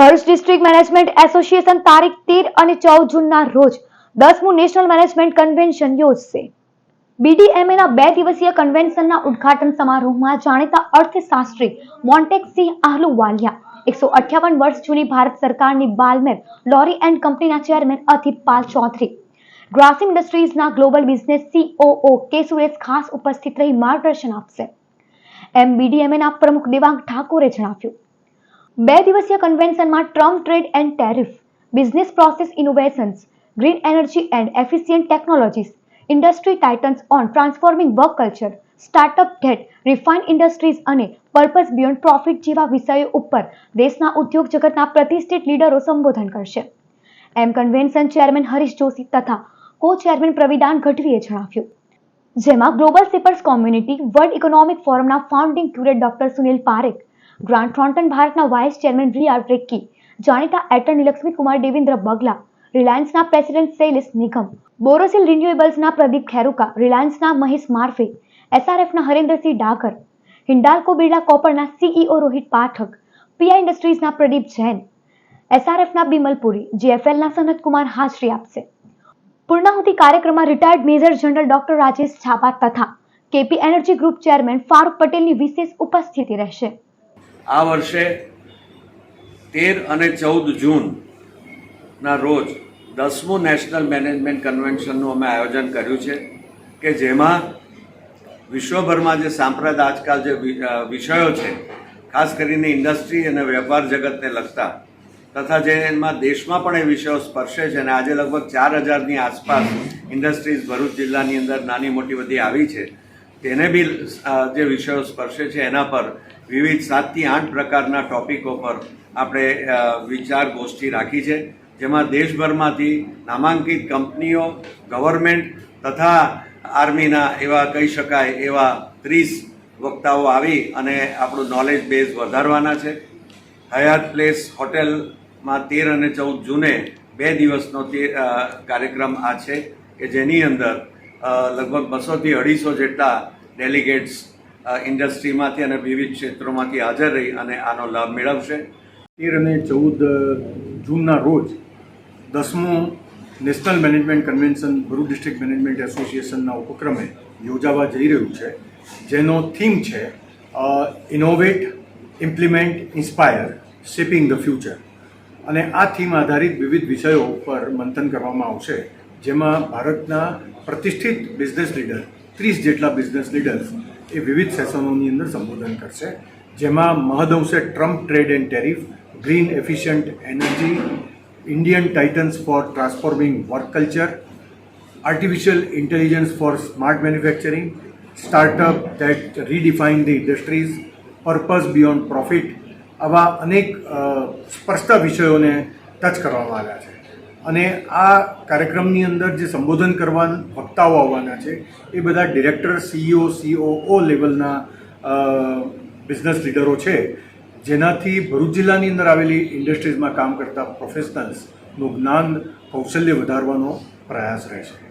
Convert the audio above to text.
Bharuch district management association તારીખ તેર અને ચૌદ જૂનના રોજ દસમું નેશનલ મેનેજમેન્ટ કન્વેન્શન યોજશે. બીડીએમએના બે દિવસીય કન્વેન્શનના ઉદ્ઘાટન સમારોહમાં જાણીતા અર્થશાસ્ત્રી મોન્ટેકસિંહ આહલુવાલિયા, એકસો અઠ્યાવન વર્ષ જૂની ભારત સરકારની બાલમેર લોરી એન્ડ કંપનીના chairman Adhip Pal Chaudhary Grasim ઇન્ડસ્ટ્રીઝના global business COO K Suresh ખાસ ઉપસ્થિત રહી માર્ગદર્શન આપશે. એમ બીડીએમએના પ્રમુખ દેવાંગ ઠાકોરે જણાવ્યું. બે દિવસીય કન્વેન્શનમાં Trump trade and tariff, business process innovations, green energy and efficient technologies, industry titans on transforming work culture, startup that refine industries અને પર્પઝ બિયોન્ડ પ્રોફિટ જેવા વિષયો ઉપર દેશના ઉદ્યોગ જગતના પ્રતિષ્ઠિત લીડરો સંબોધન કરશે. એમ કન્વેન્શન ચેરમેન હરીશ જોશી તથા કો ચેરમેન પ્રવિદાન ગઢવીએ જણાવ્યું. જેમાં global shapers community, world economic ફોરમના founding curator doctor Sunil Parekh Grant Thornton ભારતના વાઇસ ચેરમેન રિયાડ રેક્કી, જાણીતા એટર્ની લક્ષ્મીકુમાર દેવેન્દ્ર બગલા, રિલાયન્સના પ્રેસિડેન્ટ શૈલેષ નિગમ, બોરોસિલ રિન્યુએબલ્સના પ્રદીપ ખેરુકા, રિલાયન્સના મહેશ માર્ફે, એસઆરએફના હરેન્દ્રસિંહ ડાકર, હિન્ડાલ્કો બિરલા કોપરના સીઈઓ રોહિત પાઠક, પીઆઈ ઇન્ડસ્ટ્રીઝના પ્રદીપ જૈન, એસઆરએફના બિમલપુરી જીએફએલના સનતકુમાર હાજરી આપશે. પૂર્ણાહુતિ કાર્યક્રમમાં retired major general doctor Rajesh Chhapa તથા KP energy group chairman Farooq પટેલની વિશેષ ઉપસ્થિતિ રહેશે. આ વર્ષે તેર અને ચૌદ જૂનના રોજ દસમું નેશનલ મેનેજમેન્ટ કન્વેન્શનનું અમે આયોજન કર્યું છે કે જેમાં વિશ્વભરમાં જે સાંપ્રત આજકાલ જે વિષયો છે, ખાસ કરીને ઇન્ડસ્ટ્રી અને વેપાર જગતને લગતા, તથા જે એમાં દેશમાં પણ એ વિષયો સ્પર્શે છે અને આજે લગભગ ચાર હજારની આસપાસ ઇન્ડસ્ટ્રીઝ ભરૂચ જિલ્લાની અંદર નાની મોટી બધી આવી છે તેને બી જે વિષયો સ્પર્શે છે એના પર વિવિધ સાતથી આઠ પ્રકારના ટોપિકો પર આપણે વિચાર ગોષ્ઠી રાખી છે, જેમાં દેશભરમાંથી નામાંકિત કંપનીઓ ગવર્મેન્ટ તથા આર્મીના એવા કહી શકાય એવા ત્રીસ વક્તાઓ આવી અને આપણું નોલેજ બેઝ વધારવાના છે. હયાત પ્લેસ હોટેલમાં તેર અને ચૌદ જૂને બે દિવસનો તે કાર્યક્રમ આ છે કે જેની અંદર લગભગ બસોથી અઢીસો જેટલા ડેલિગેટ્સ ઇન્ડસ્ટ્રીમાંથી અને વિવિધ ક્ષેત્રોમાંથી હાજર રહી અને આનો લાભ મેળવશે. તેર અને ચૌદ જૂનના રોજ દસમું national management convention, Bharuch district management એસોસિએશનના ઉપક્રમે યોજાવા જઈ રહ્યું છે. જેનો થીમ છે innovate implement inspire shaping the future અને આ થીમ આધારિત વિવિધ વિષયો પર મંથન કરવામાં આવશે. જેમાં ભારતના પ્રતિષ્ઠિત બિઝનેસ લીડર ત્રીસ જેટલા બિઝનેસ લીડર્સ એ વિવિધ સેશનોની અંદર સંબોધન કરશે. જેમાં મહદઅંશે Trump trade and tariff green efficient energy Indian titans for transforming work culture artificial intelligence for smart manufacturing startup that redefine the industries purpose beyond profit આવા અનેક સ્પષ્ટ વિષયોને ટચ કરવામાં આવ્યા છે. અને આ કાર્યક્રમની અંદર જે સંબોધન કરવા વક્તાઓ આવવાના છે, એ બધા ડિરેક્ટર, સીઈઓ, સીઓઓ લેવલના બિઝનેસ લીડરો છે, જેનાથી ભરૂચ જિલ્લાની અંદર આવેલી ઇન્ડસ્ટ્રીઝમાં કામ કરતા પ્રોફેશનલ્સનું જ્ઞાન, કૌશલ્ય વધારવાનો પ્રયાસ રહેશે